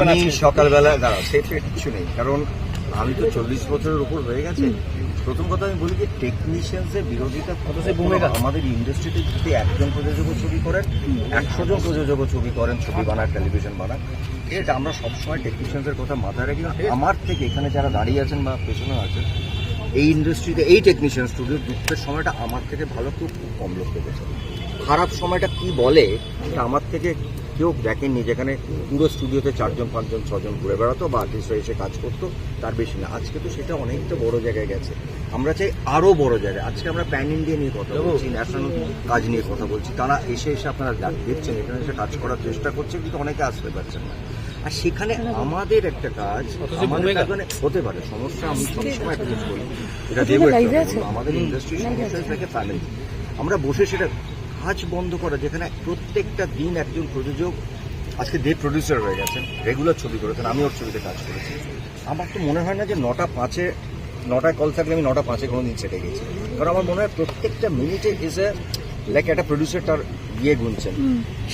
আমি? সকালবেলা দাঁড়া সেটা কিছু নেই কারণ আমি তো চল্লিশ বছরের উপর হয়ে গেছে। প্রথম কথা আমি বলি যে টেকনিশিয়ানসের বিরোধিতা ভূমিকা। আমাদের ইন্ডাস্ট্রিতে যদি একজন প্রযোজকও ছবি করেন একশো জন প্রযোজকও ছবি করেন ছবি বানান টেলিভিশন বানান এটা আমরা সবসময় টেকনিশিয়ানসের কথা মাথায় রাখি। আমার থেকে এখানে যারা দাঁড়িয়ে আছেন বা পেছনে আছেন এই ইন্ডাস্ট্রিতে এই টেকনিশিয়ান স্টুডিও দুঃখের সময়টা আমার থেকে ভালো কেউ খুব কম লোক দেখেছে। খারাপ সময়টা কি বলে এটা আমার থেকে কেউ দেখেননি যেখানে পুরো স্টুডিওতে চারজন পাঁচজন ছজন ঘুরে বেড়াতো বা আর্টিস্টরা এসে কাজ করতো তার বেশি না। আজকে তো সেটা অনেকটা বড় জায়গায় গেছে। আমরা চাই আরও বড় জায়গায়। আজকে আমরা প্যান ইন্ডিয়া নিয়ে কথা বলছি ন্যাশনাল কাজ নিয়ে কথা বলছি। তারা এসে এসে আপনারা দেখ- দেখছেন এখানে এসে কাজ করার চেষ্টা করছে কিন্তু অনেকে আসতে পারছেন না। আর সেখানে আমাদের একটা কাজ আমাদের। মানে হতে পারে সমস্যা আমি সবসময় একটা বলি এটা দেবো আমাদের ইন্ডাস্ট্রির সমস্যা থাকে ফ্যামিলি আমরা বসে সেটা কাজ বন্ধ করা যেখানে প্রত্যেকটা দিন একজন প্রযোজক আজকে দেব প্রডিউসার হয়ে গেছেন রেগুলার ছবি করেছেন আমি ওর ছবিতে কাজ করেছি। আমার তো মনে হয় না যে নটা পাঁচে নটায় কল থাকলে আমি নটা পাঁচে কোনো দিন সেটে গেছি। কারণ আমার মনে হয় প্রত্যেকটা মিনিটে এসে লাইক একটা প্রডিউসার তার ইয়ে গুনছেন।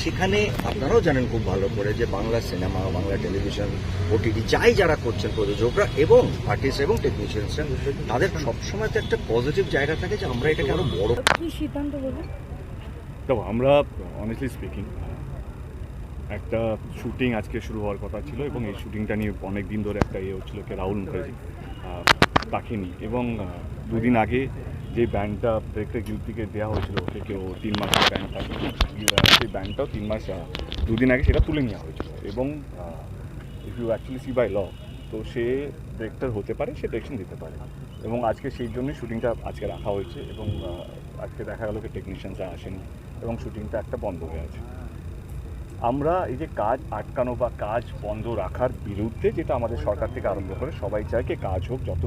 সেখানে আপনারাও জানেন খুব ভালো করে যে Bangla cinema Bangla television OTT যাই যারা করছেন প্রযোজকরা এবং আর্টিস্ট এবং টেকনিশিয়ানস তাদের সবসময় তো একটা পজিটিভ জায়গা থাকে যে আমরা এটাকে আরও বড় সিদ্ধান্ত বলুন দেখো, আমরা অনেস্টলি স্পিকিং একটা শুটিং আজকে শুরু হওয়ার কথা ছিল এবং এই শুটিংটা নিয়ে অনেক দিন ধরে একটা ইয়ে হচ্ছিল কে রাহুল মুখার্জি তাকে নিয়ে। এবং দুদিন আগে যে ব্যান্ডটা ডিরেক্টর গিলতিকে দেওয়া হয়েছিল, ওকে কেউ তিন মাসের ব্যান্ডটা, সেই ব্যান্ডটাও তিন মাস দুদিন আগে সেটা তুলে নেওয়া হয়েছিল। এবং if you actually see by law তো সে ডিরেক্টর হতে পারে, সে ডিরেকশন দিতে পারে। এবং আজকে সেই জন্যই শুটিংটা আজকে রাখা হয়েছে এবং আজকে দেখা গেলো কি টেকনিশিয়ানসরা আসেনি। এবং শুটিংটা একটা বন্ধ হয়ে আছে। আমরা এই যে কাজ আটকানো বা কাজ বন্ধ রাখার বিরুদ্ধে যেটা আমাদের সরকার থেকে আরম্ভ করে, সবাই চায় কাজ হোক, যত